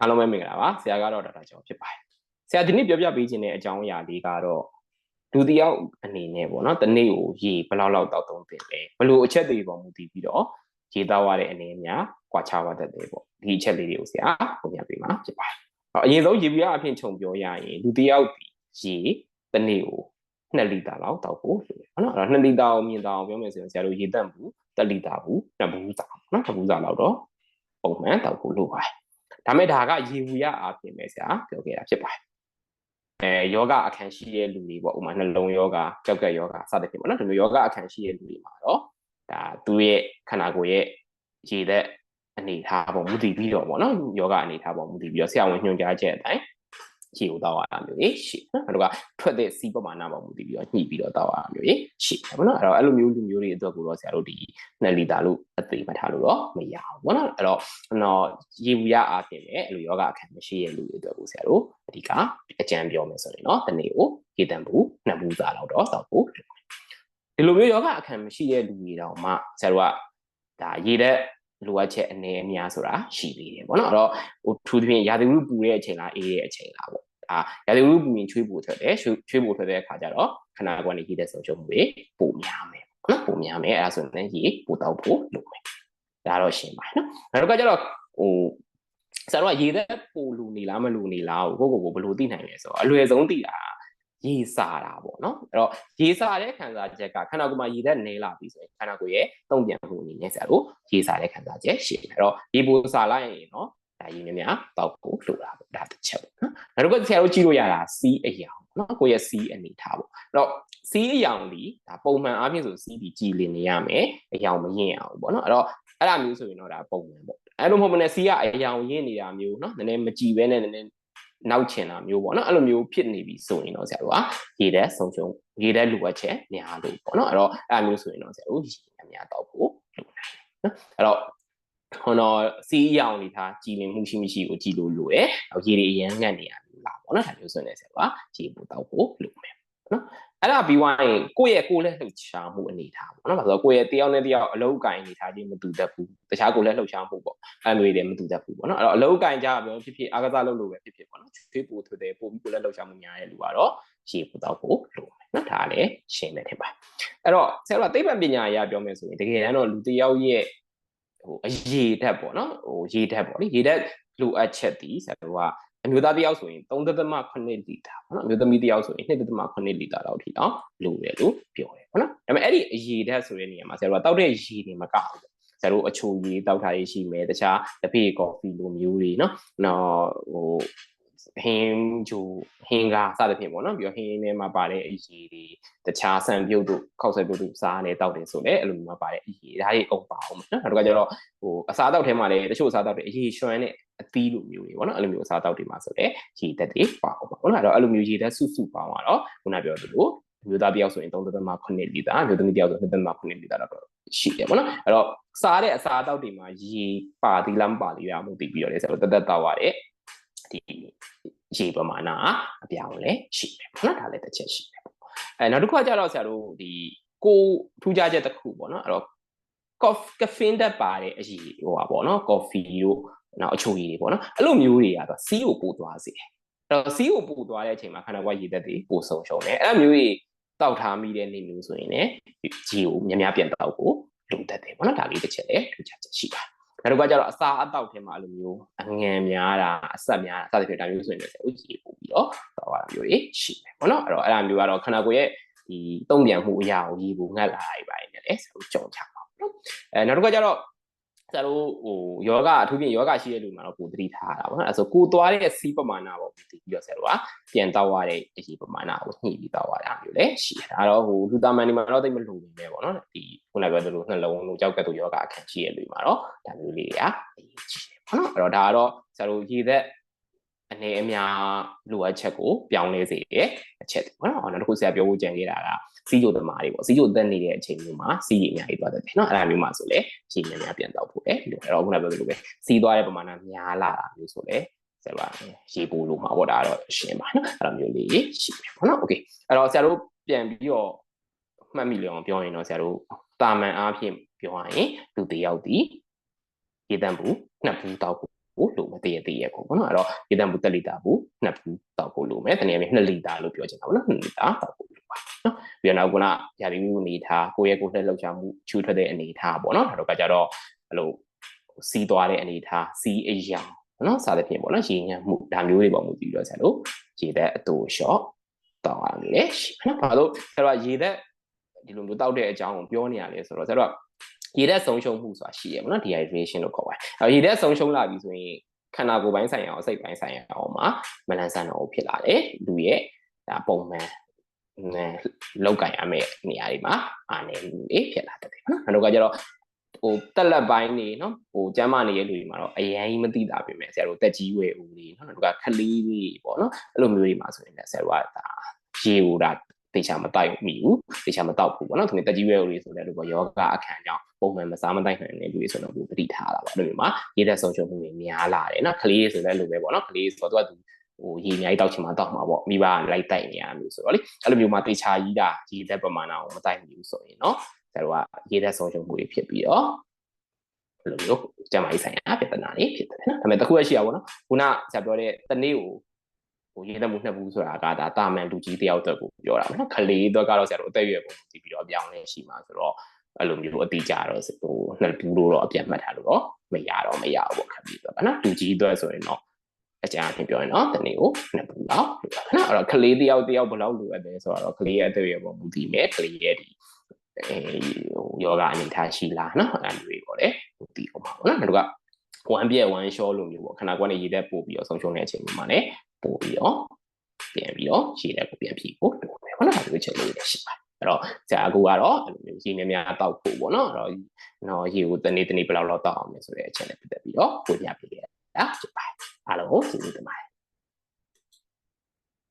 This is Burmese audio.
အားလုံးပဲမင်္ဂလာပါဆရာကတော့ဒေါက်တာကျော်ဖြစ်ပါတယ်ဆရာဒီနေ့ပြောပြပေးခြင်းတဲ့အကြောင်းအရာလေးကတော့လူတစ်ယောက်အနေနဲ့ပေါ့နော်တနေ့ကိုရေဘယ်လောက်လောက်တောက်သုံးသင့်လဲဘယ်လိုအချက်တွေပေါ်မူတည်ပြီးတော့ရေတောက်ရတဲ့အနေအများကွာခြားသွားတတ်တယ်ပေါ့ဒီအချက်လေးတွေကိုဆရာပုံပြပေးမှာဖြစ်ပါတယ်အရင်ဆုံးရေပြားအဖြစ်ခြုံပြောရရင်လူတစ်ယောက်ဒီရေတနေ့ကို2လီတာလောက်တောက်ဖို့ဆိုတယ်နော်အဲ့တော့2လီတာကိုမြင်တောင်ပြောမယ်ဆိုရင်ဆရာတို့ရေတန့်ဘူး1လီတာဘူး2ဘူးစာနော်2ဘူးစာလောက်တော့ပုံမှန်တောက်ဖို့လိုပါတယ် ဒါမဲ့ဒါကရေဝူရအားဖြင့်ပဲဆရာပြောခဲ့တာဖြစ်ပါတယ်အဲယောဂအခန်းရှိတဲ့လူတွေပေါ့ဥမာနှလုံးယောဂကြောက်ကက်ယောဂစသဖြင့်ပေါ့နော်ဒီလိုယောဂအခန်းရှိတဲ့လူတွေမှာတော့ဒါသူရဲ့ခန္ဓာကိုယ်ရဲ့ရေသက်အနေထားပုံမူတည်ပြီးတော့ပေါ့နော်ယောဂအနေထားပုံမူတည်ပြီးတော့ဆရာဝန်ညွှန်ကြားချက်အတိုင်း ခြေကိုတောက်ရတာမျိုးကြီးရှိနော်အဲ့တော့ထွက်တဲ့စီးပမာဏပုံမူတည်ပြီးတော့ညှိပြီးတော့တောက်ရတာမျိုးကြီးရှိတယ်ပေါ့နော်အဲ့တော့အဲ့လိုမျိုးလူမျိုးတွေအတွက်ကိုတော့ဆရာတို့ဒီ2လီတာလို့အသေးမှတ်ထားလို့တော့မရဘူးပေါ့နော်အဲ့တော့တော့ရေဘူးရအားဖြင့်လည်းအဲ့လိုယောဂအခန်းမရှိတဲ့လူတွေအတွက်ကိုဆရာတို့အဓိကအကြံပြောမယ်ဆိုရင်တော့တနေ့ကိုရေတံဘူးနှစ်ဘူးစာလောက်တော့တောက်ဖို့ဒီလိုမျိုးယောဂအခန်းမရှိတဲ့လူတွေတော့မှဆရာတို့ကဒါရေတဲ့လိုအပ်ချက်အနေအများဆိုတာရှိသေးတယ်ပေါ့နော်အဲ့တော့ဟိုထူးသဖြင့်ရာသီဥတုပူတဲ့အချိန်လားအေးတဲ့အချိန်လားပေါ့ အာရာသီဥတုပူရင်ချွေးပူထွက်တယ်ချွေးပူထွက်တဲ့အခါကျတော့ခနာကွက်နေကြီးတဲ့ဆုံးရှုံးမှုတွေပိုများမယ်ပေါ့နော်ပိုများမယ်အဲ့ဒါဆိုရင်ရေပိုတောက်ဖို့လိုမယ်ဒါတော့ရှင်းပါနော်နောက်တစ်ခါကျတော့ဟိုဆရာတို့ကရေသက်ပိုလူနေလားမလူနေလားကိုကိုကိုဘယ်လိုသိနိုင်လဲဆိုတော့အလွယ်ဆုံးသိတာရေစာတာပေါ့နော်အဲ့တော့ရေစာတဲ့ခံစားချက်ကခန္ဓာကိုယ်မှာရေသက်နေလာပြီဆိုရင်ခန္ဓာကိုယ်ရဲ့တုံ့ပြန်မှုအနေနဲ့ဆရာတို့ရေစာတဲ့ခံစားချက်ရှိတယ်အဲ့တော့ရေပိုစာလိုက်ရင်နော် ဒါရေများများတောက်ဖို့လိုတာပေါ့ဒါတစ်ချက်ပေါ့နော်နောက်တစ်ခုဆရာတို့ကြည့်လို့ရတာစီးအယောင်နော်ကိုယ့်ရဲ့စီးအနေထားပေါ့အဲ့တော့စီးအယောင်ဒီဒါပုံမှန်အားဖြင့်ဆိုစီးဒီကြည်လင်နေရမယ်အယောင်မရင်အောင်ပေါ့နော်အဲ့တော့အဲ့ဒါမျိုးဆိုရင်တော့ဒါပုံမှန်ပေါ့အဲ့လိုမဟုတ်မနဲ့စီးကအယောင်ရင်းနေတာမျိုးနော်နည်းနည်းမကြည်ပဲနဲ့နည်းနည်းနောက်ချင်တာမျိုးပေါ့နော်အဲ့လိုမျိုးဖြစ်နေပြီဆိုရင်တော့ဆရာတို့ကရေတဲ့ဆုံးရှုံးရေတဲ့လူဝက်ချက်များလို့ပေါ့နော်အဲ့တော့အဲ့လိုမျိုးဆိုရင်တော့ဆရာတို့ရေအများတော့ဖို့လုပ်နိုင်နော်အဲ့တော့ ဟောတော့စီးရောင်နေထားကြည်လင်မှုရှိမရှိကိုကြည်လို့လိုတယ်။ရေတွေအရန်ငတ်နေရမျိုးလားပေါ့နော်။ဒါမျိုးဆိုရင်ဆရာကရေပို့တော့ဖို့လိုမယ်နော်။အဲ့ဒါပြီးွားရင်ကိုယ့်ရဲ့ကိုယ်လက်လှုပ်ရှားမှုအနေထားပေါ့နော်။ဘာလို့ကိုယ့်ရဲ့တယောက်နဲ့တယောက်အလုံးကင်အနေထားချင်းမတူတတ်ဘူး။တခြားကိုယ်လက်လှုပ်ရှားမှုပေါ့။အဲ့မျိုးတွေမတူတတ်ဘူးပေါ့နော်။အဲ့တော့အလုံးကင်ကြပြောဖြစ်ဖြစ်အားကစားလုပ်လို့ပဲဖြစ်ဖြစ်ပေါ့နော်။ချွေးပို့ထွေတယ်ပို့ပြီးကိုယ်လက်လှုပ်ရှားမှုများတဲ့လူကတော့ရေပို့တော့ဖို့လိုမယ်နော်။ဒါလည်းရှင်းတယ်ထင်ပါ။အဲ့တော့ဆရာကသိပ္ပံပညာအရာပြောမယ်ဆိုရင်တကယ်တမ်းတော့လူတယောက်ရဲ့ ဟိုအရေဓာတ်ပေါ့နော်ဟိုရေဓာတ်ပေါ့လေရေဓာတ်လိုအပ်ချက်ဒီဆရာတို့ကအမျိုးသားတယောက်ဆိုရင်3.8လီတာပေါ့နော်အမျိုးသမီးတယောက်ဆိုရင်2.8လီတာလောက်ထိအောင်လိုတယ်လို့ပြောတယ်ပေါ့နော်ဒါပေမဲ့အဲ့ဒီအရေဓာတ်ဆိုတဲ့နေရာမှာဆရာတို့ကတောက်တဲ့ရေတွေမကဘူးဆရာတို့အချိုရည်တောက်ထားရရှိမယ်တခြားတဖေးကော်ဖီလိုမျိုးတွေနော်နော်ဟို ဟင်းဂျူဟင်းကားစသဖြင့်ပေါ့နော်ပြီးတော့ဟင်းထဲမှာပါတဲ့အရည်တွေတခြားဆန်ပြုတ်တို့ခောက်ဆွဲပြုတ်တို့စားနေတောက်တယ်ဆိုလည်းအဲ့လိုမျိုးမှာပါတဲ့အရည်ဒါတွေအကုန်ပါအောင်နော်နောက်တစ်ခါကျတော့ဟိုအစားတောက်ထဲမှာလည်းတချို့အစားတောက်တွေအရည်ရွှမ်းတဲ့အသီးလိုမျိုးတွေပေါ့နော်အဲ့လိုမျိုးအစားတောက်တွေမှာဆိုလည်းရည်သက်တွေပါအောင်ပေါ့နော်အဲ့တော့အဲ့လိုမျိုးရည်သက်စုစုပေါင်းတော့ခုနပြောသလိုမျိုးသားတယောက်ဆိုရင်3.8လီတာမျိုးသမီးတယောက်ဆို2.8လီတာတော့ရှိတယ်ပေါ့နော်အဲ့တော့စားတဲ့အစားအသောက်တွေမှာရေပါသီးလားမပါသီးလားမှုတည်ပြီးတော့လေဆိုတော့တသက်တောက်ရတဲ့ဒီ ရေပမာဏအပြောင်းလဲရှိတယ်ပေါ့နော်ဒါလည်းတစ်ချက်ရှိတယ်ပေါ့အဲနောက်တစ်ခုကကြတော့ဆရာတို့ဒီကိုထူးခြားချက်တစ်ခုပေါ့နော်အဲ့တော့ coffee caffeine တက်ပါတဲ့အရေးဟိုပါပေါ့နော် coffee တို့နောက်အချိုရည်တွေပေါ့နော်အဲ့လိုမျိုးတွေကတော့စီးကိုပို့သွားစေတယ်အဲ့တော့စီးကိုပို့သွားတဲ့အချိန်မှာခန္ဓာကိုယ်ရည်သက်တွေပို့ဆုံးရှုံးတယ်အဲ့လိုမျိုးတွေတောက်ထားမိတဲ့နေမျိုးဆိုရင်လည်းဂျီကိုများများပြန်တောက်ဖို့လိုတတ်တယ်ပေါ့နော်ဒါလေးတစ်ချက်လည်းထူးခြားချက်ရှိပါတယ် နောက်တစ်ခါကျတော့အစာအသောက်ထဲမှာအဲ့လိုမျိုးအငန်များတာအဆက်များတာစသဖြင့်ဒါမျိုးဆိုရင်လည်းဥကြီးပို့ပြီးတော့သွားတာမျိုးတွေရှိတယ်ပေါ့နော်အဲ့တော့အဲ့ဒါမျိုးကတော့ခန္ဓာကိုယ်ရဲ့ဒီတုံ့ပြန်မှုအရာကိုရေဘူးငတ်လာပြီပါတယ်လည်းဆိုကြုံချပါနော်အဲနောက်တစ်ခါကျတော့ ဆရာတို့ဟိုယောဂအထူးဖြင့်ယောဂရှိတဲ့လူမှာတော့ကိုသတိထားတာပေါ့နော်အဲဆိုကိုသွားတဲ့စီးပမာဏပေါ့ပြီးပြီးတော့ဆရာတို့ကပြန်တောက်ရတဲ့အရေးပမာဏကိုညှိပြီးတောက်ရတာမျိုးလည်းရှိတယ်ဒါတော့ဟိုလူသားမန်ဒီမှာတော့တိတ်မလို့နေပဲပေါ့နော်ဒီခုနကပြောသလိုနှလုံးလို့ကြောက်ကတ်တို့ယောဂအခန့်ရှိတဲ့လူမှာတော့ဒါမျိုးလေးတွေကအရေးကြီးတယ်ပေါ့နော်အဲ့တော့ဒါကတော့ဆရာတို့ရေသက် အနေအများလိုအပ်ချက်ကိုပြောင်းလဲစေတဲ့အချက်ပေါ့နော်နောက်တစ်ခုဆရာပြောဖို့ကြံခဲ့တာကစီးကြိုသမားတွေပေါ့စီးကြိုတက်နေတဲ့အချိန်မျိုးမှာစီးရအများကြီးသွားတတ်တယ်နော်အဲ့ဒါမျိုးမှာဆိုလေခြေများများပြန်တော့ဖို့လေဒီလိုအဲ့တော့ခုနပြောသလိုပဲစီးသွားတဲ့ပမာဏများလာတာမျိုးဆိုလေဆရာကရေပို့လို့မှာပေါ့ဒါတော့ရှင်းပါနော်အဲ့လိုမျိုးလေးရှိပြီပေါ့နော်โอเคအဲ့တော့ဆရာတို့ပြန်ပြီးတော့မှတ်မိလျအောင်ပြောရင်တော့ဆရာတို့တာမန်အားဖြင့်ပြောရရင်လူတယောက်ဒီရေတန့်ဘူးနှစ်ဘူးတောက်ဖို့ ဖို့လိုမယ်တရတရကိုပေါ့နော်အဲ့တော့ရေတံဘူးတက်လီတာဘူးနှစ်ဘူးတောက်ဖို့လိုမယ်တနည်းအားဖြင့်2လီတာလို့ပြောချင်တာပေါ့နော်2လီတာတောက်ဖို့လိုပါနော်ပြီးတော့နောက်ကရာသီဥတုအနေထားကိုယ့်ရဲ့ကိုယ်လက်လှုပ်ရှားမှုချူထွက်တဲ့အနေထားပေါ့နော်ဒါတော့ကကြတော့အဲ့လိုစီးသွားတဲ့အနေထားစီးအရာနော်စသဖြင့်ပေါ့နော်ရေညံ့မှုဒါမျိုးတွေပေါ့မူတည်ပြီးတော့ဆက်လို့ရေသက်အတူလျှော့တောက်ရနေလေရှိနော်ဘာလို့အဲ့တော့ရေသက်ဒီလိုမျိုးတောက်တဲ့အကြောင်းကိုပြောနေရလဲဆိုတော့ဆက်တော့ ရေသက်ဆုံးရှုံးမှုဆိုတာရှိရပေါ့နော် dehydration လို့ခေါ်ပါတယ်အဲ့ရေသက်ဆုံးရှုံးလာပြီဆိုရင်ခန္ဓာကိုယ်ပိုင်းဆိုင်ရာရောစိတ်ပိုင်းဆိုင်ရာရောမှာမလန်ဆန်တော့ဖြစ်လာတယ်လူရဲ့ဒါပုံမှန်လောက်ကင်ရမယ့်နေရာတွေမှာအာနေမှုတွေဖြစ်လာတတ်တယ်နော်။နောက်ကကျတော့ဟိုတက်လက်ပိုင်းနေနော်ဟိုကျမ်းမာနေတဲ့လူတွေမှာတော့အရင်မသိတာပြင်မဲ့ဆရာတို့တက်ကြီးဝယ်ဦးတွေနော်နောက်ကခလေးတွေပေါ့နော်အဲ့လိုမျိုးတွေမှာဆိုရင်လည်းဆရာတို့ကဒါရေဟိုဒါ တေချာမတိုက်မိဘူးတေချာမတောက်ဘူးပေါ့နော်သူကတက်ကြီးဝဲဦးတွေဆိုလည်းလို့ပေါ့ယောဂအခန်းကြောင့်ပုံမှန်မစားမတိုက်နိုင်တဲ့လူတွေဆိုတော့ဘူးတတိထားတာပါအဲ့လိုမျိုးမှာရေသက်ဆုံးရှုံးမှုတွေများလာတယ်နော်ခလေးတွေဆိုလည်းလိုပဲပေါ့နော်ခလေးဆိုတော့သူကဟိုရေအများကြီးတောက်ချင်မှတောက်မှာပေါ့မိဘလိုက်တိုက်နေရမျိုးဆိုတော့လေအဲ့လိုမျိုးမှာတေချာကြီးတာရေသက်ပမာဏကိုမတိုက်မိဘူးဆိုရင်နော်ဆရာတို့ကရေသက်ဆုံးရှုံးမှုတွေဖြစ်ပြီးတော့ဘယ်လိုမျိုးကျမကြီးဆိုင်ရာပြဿနာတွေဖြစ်တယ်နော်ဒါပေမဲ့တခုရရှိရပါတော့ခုနဆရာပြောတဲ့တနေ့ကို ဟိုရေးတမှုနှစ်ဘူးဆိုတာကဒါတာမန်လူကြီးတယောက်အတွက်ကိုပြောတာနော်ခလေးအတွက်ကတော့ဆရာတို့အသက်အရွယ်ပုံတည်ပြီးတော့ပြောင်းလဲရှိမှာဆိုတော့အဲ့လိုမျိုးအတိကြတော့ဟိုနှစ်ဘူးလို့တော့အပြတ်မှတ်ထားလို့တော့မရတော့မရဘူးပေါ့ခက်ပြီးတော့ဗောနော်လူကြီးအတွက်ဆိုရင်တော့အကြမ်းအဖြစ်ပြောရင်တော့တနေ့ကိုနှစ်ဘူးလောက်လိုတာနော်အဲ့တော့ခလေးတယောက်တယောက်ဘယ်လောက်လိုအပ်တယ်ဆိုတော့ခလေးရဲ့အသက်အရွယ်ပုံမူတည်မယ်ခလေးရဲ့ဒီအဲဟိုယောဂအနေထားရှိလားနော်အဲ့လိုတွေပေါ့လေဟိုတည်အောင်ပါဘောနော်နောက်တစ်ခါ one ပြည့် one short လို့မျိုးပေါ့ခဏကွက်နဲ့ရေးတဲ့ပို့ပြီးတော့ဆုံးရှုံးတဲ့အချိန်မှာလည်း ပို့ပြီးတော့ပြန်ပြီးတော့ရေးတဲ့ကိုပြန်ဖြည့်ဖို့လိုမယ်ပေါ့နော်ဒါလိုချက်လေးတွေရှိပါတယ်အဲ့တော့ဆရာအခုကတော့အဲ့လိုမျိုးရေများများတောက်ဖို့ပေါ့နော်အဲ့တော့နော်ရေကိုတနေ့တနေ့ဘယ်လောက်လောက်တောက်အောင်လဲဆိုတဲ့အချက်နဲ့ပတ်သက်ပြီးတော့ကိုပြပြခဲ့တာဖြစ်ပါတယ်အားလုံးကိုကျေးဇူးတင်ပါတယ်